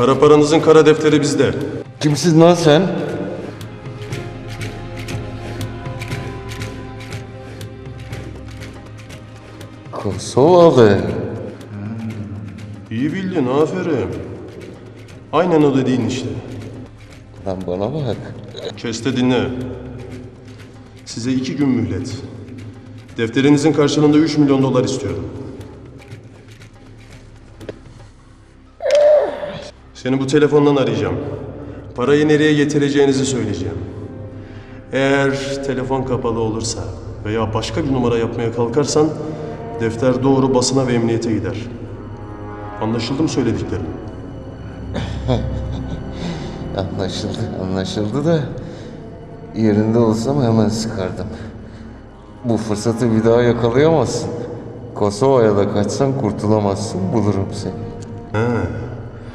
Kara paranızın kara defteri bizde. Kimsin lan sen? Kosovalı. İyi bildin, aferin. Aynen o dediğin işte. Lan bana bak. Kes de dinle. Size iki gün mühlet. Defterinizin karşılığında 3 milyon dolar istiyorum. Seni bu telefondan arayacağım. Parayı nereye getireceğinizi söyleyeceğim. Eğer telefon kapalı olursa veya başka bir numara yapmaya kalkarsan defter doğru basına ve emniyete gider. Anlaşıldı mı söylediklerim? Anlaşıldı, anlaşıldı da yerinde olsam hemen sıkardım. Bu fırsatı bir daha yakalayamazsın. Kosova'ya da kaçsan kurtulamazsın, bulurum seni. He,